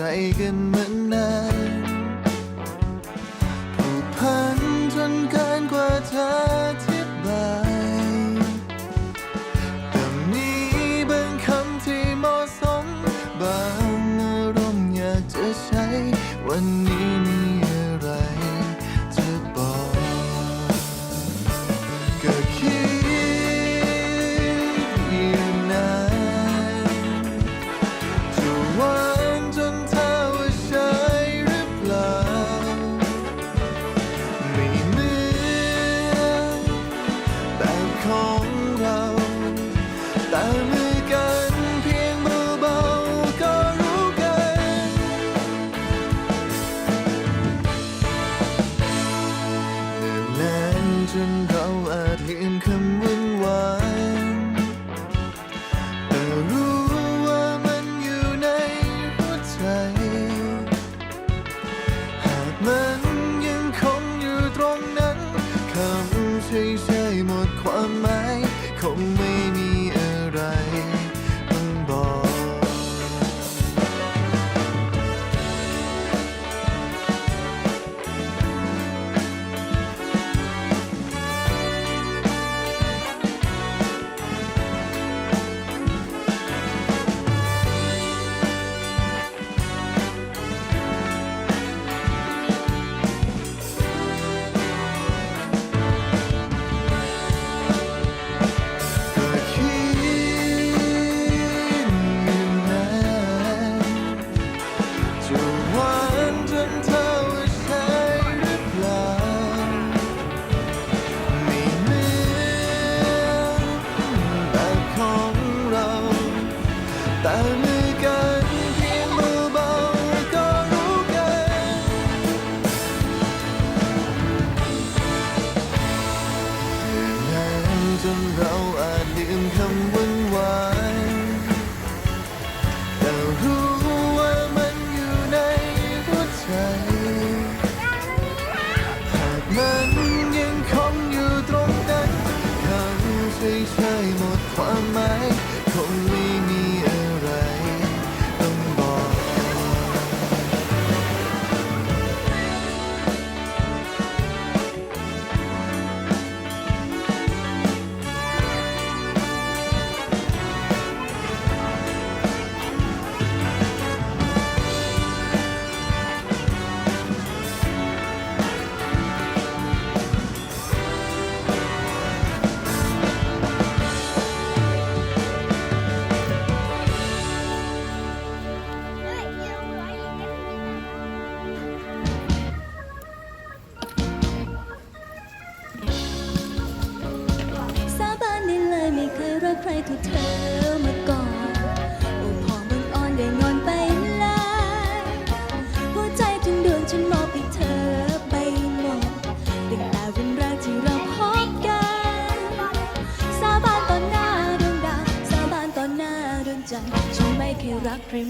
ใจกันเหมือนนานผูกพันจนเกินกว่าเธอ cold out.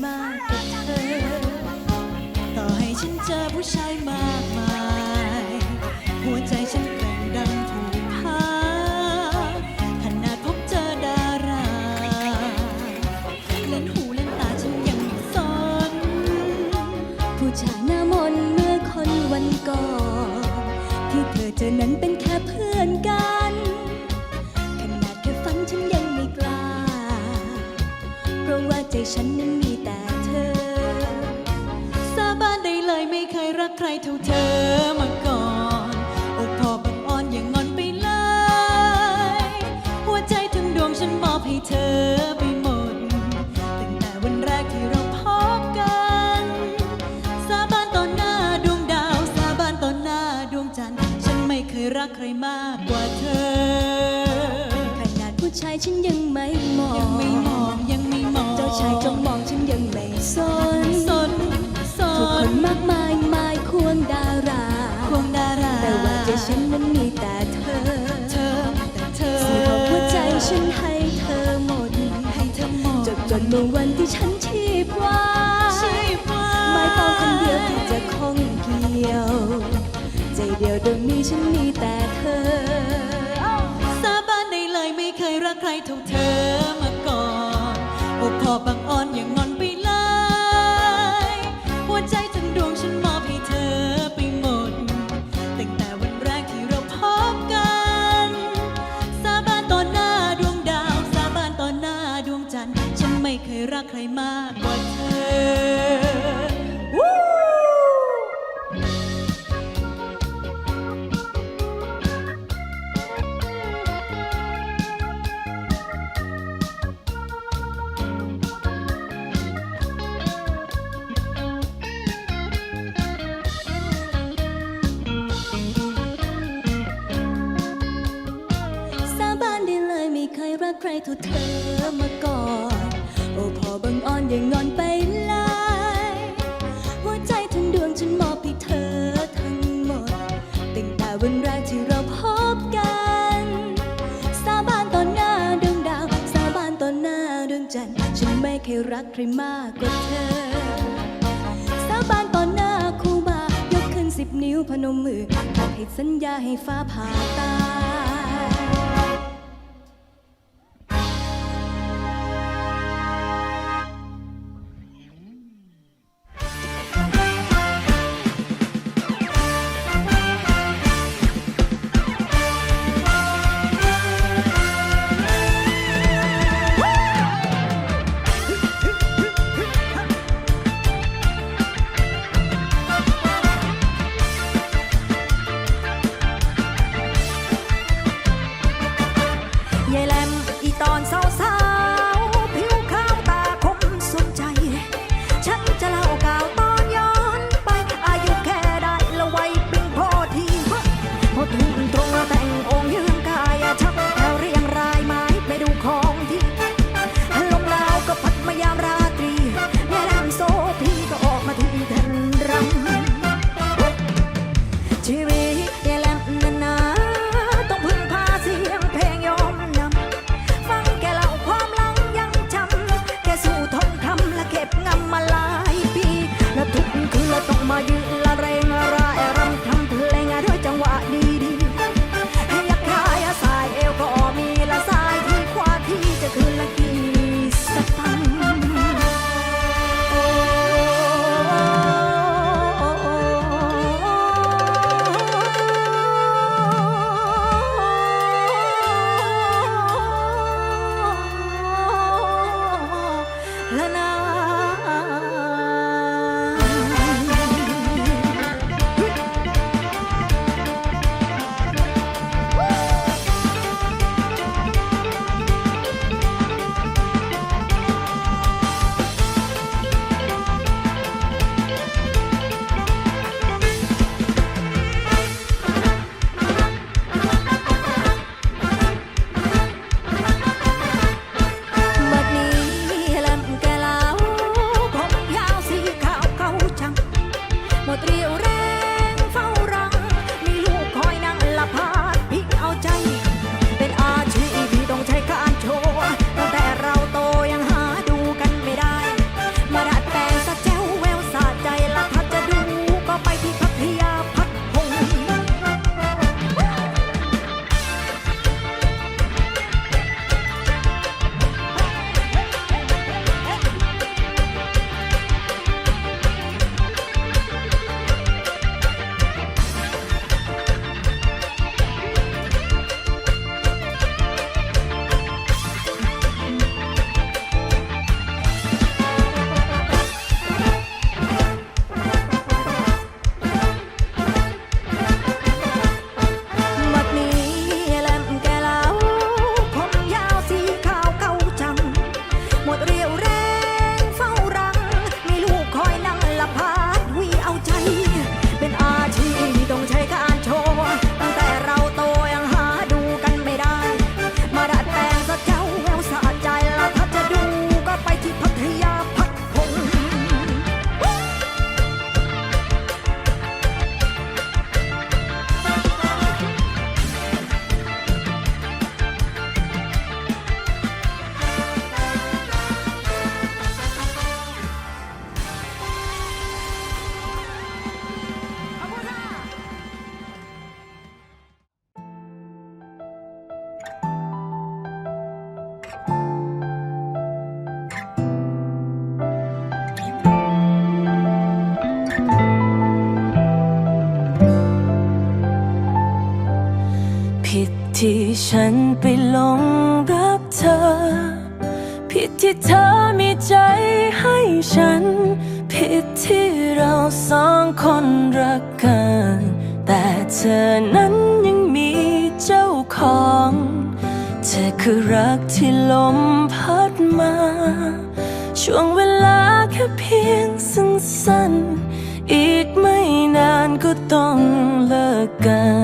มากับเธอ ต่อให้ฉันเจอผู้ชายมากมาย หัวใจฉันแกร่งดังถูกพาขนาดพบเจอดารา เล่นหูเล่นตาฉันยังไม่สน ผู้ชายหน้ามนเมื่อคนวันก่อน ที่เธอเจอนั้นเป็นแค่เพื่อนกัน ขนาดแค่ฝันฉันยังไม่กล้า เพราะว่าใจฉันนั้น รเท่าเธอมาก่อนอกพอบังอ่อนอย่างงอนไปเลย หัวใจถึงดวงฉันมอบให้เธอไป ฉันมีแต่เธอ สาบานได้เลยไม่เคยรักใครเท่าเธอมาก่อนอกพอบังอ่อนอย่างงอนไปเลย หัวใจทั้งดวงฉันมอบให้เธอไปหมด ตั้งแต่วันแรกที่เราพบกัน สาบานต่อหน้าดวงดาว สาบานต่อหน้าดวงจันทร์ ฉันไม่เคยรักใครมา รักใครเท่เธอมาก่อน โอ้พอบังอ้อนอย่างงอนไปเลยหัวใจทั้งดวงฉันมอบให้เธอทั้งหมด ตั้งแต่วันแรกที่เราพบกัน สาบานต่อหน้าดวงดาว สาบานต่อหน้าดวงจันทร์ ฉันไม่เคยรักใครมากกว่าเธอ สาบานต่อหน้าคู่บ่าวยกขึ้นสิบนิ้วพนมมือให้สัญญาให้ฟ้าผ่าตา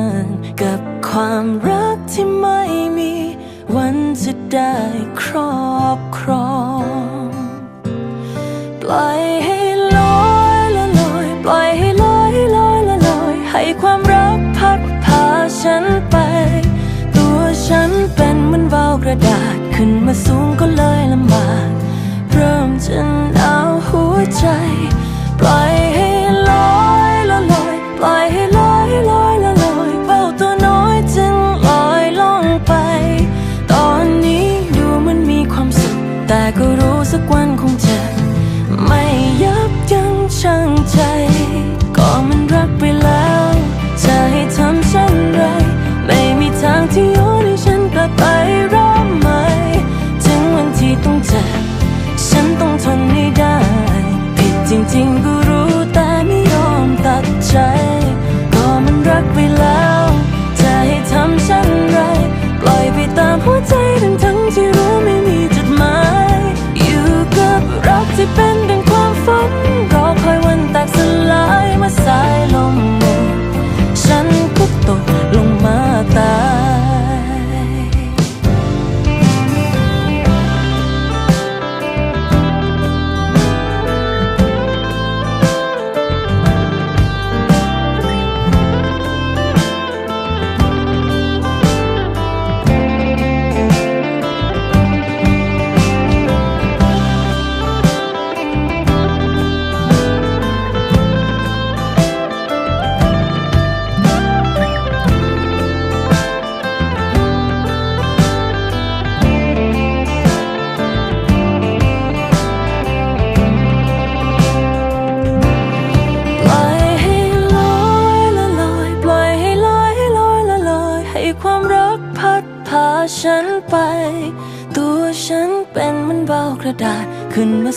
านกับความรักที่ไม่มี วันจะได้ครอบครอง ปล่อยให้ลอยละลอย ปล่อยให้ลอยลอยละลอย ให้ความรักพัดพาฉันไป ตัวฉันเป็นเหมือนวาวกระดาษขึ้นมาสูงก็เลยลำบากเริ่มจะหนาวหัวใจ ปล่อยให้ลอยละลอย ปล่อยให้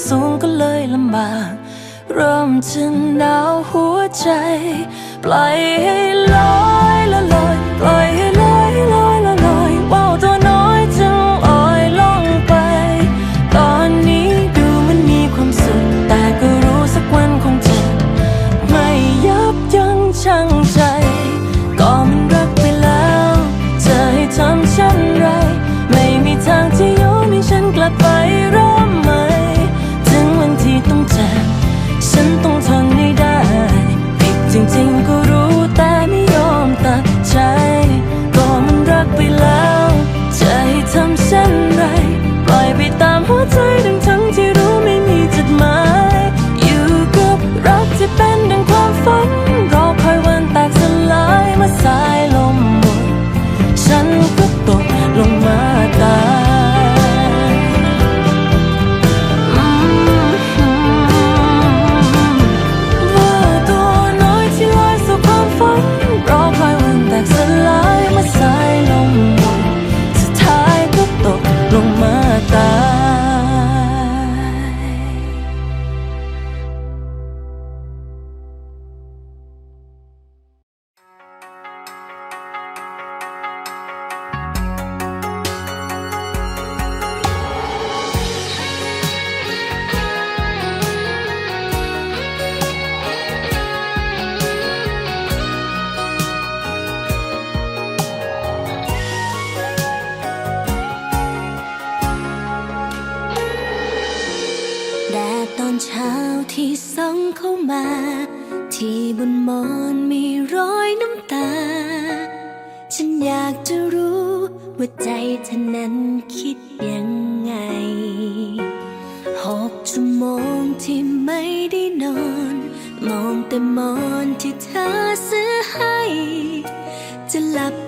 สูงก็เลยลำบาก เริ่มจะหนาวหัวใจ ปล่อยให้ลอยละลอยปล่อยให้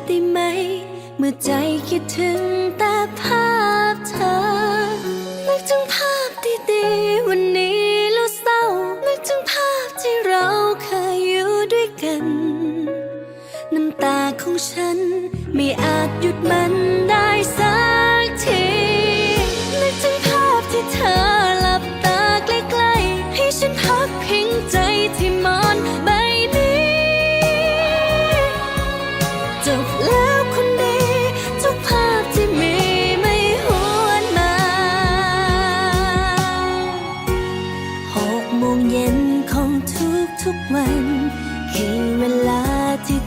ได้ไหม เมื่อใจคิดถึงแต่ภาพเธอ นึกถึงภาพดีๆวันนี้แล้วเศร้า นึกถึงภาพที่เราเคยอยู่ด้วยกัน น้ำตาของฉันไม่อาจหยุดมันได้สักที นึกถึงภาพที่เธอหลับตาใกล้ๆให้ฉันพักพิงใจที่มอน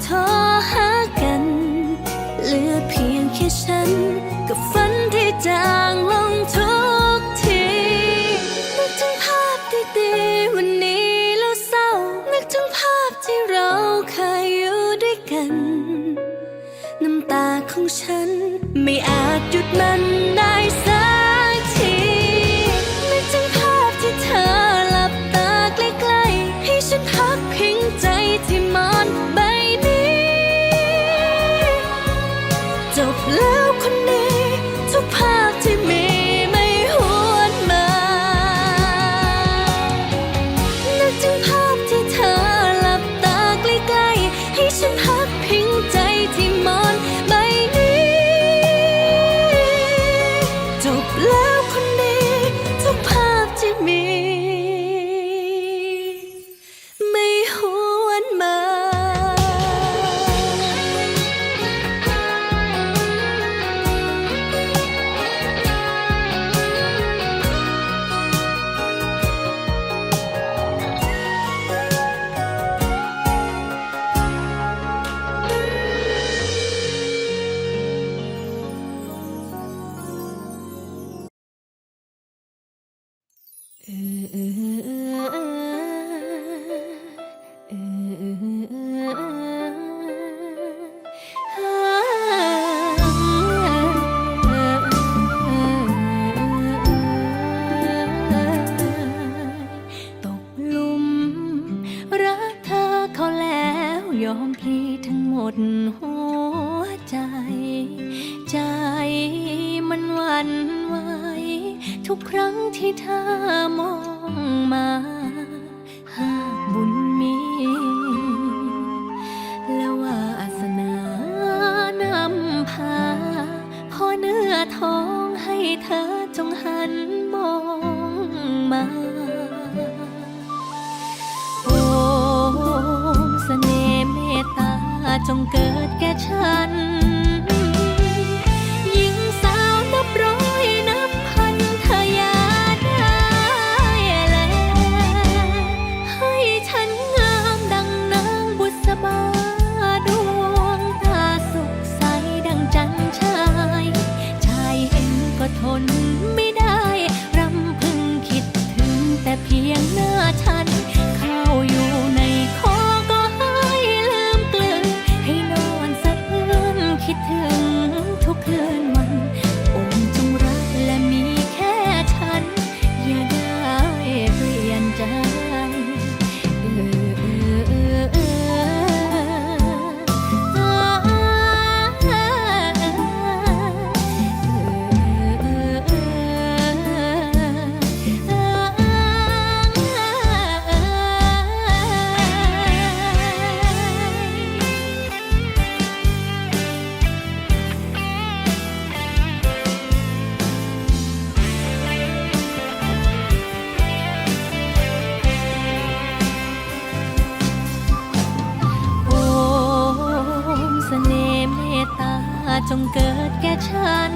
더 องมาอมเสนเมตตาจงเกิดแก่ฉัน จงเกิดแก่ฉัน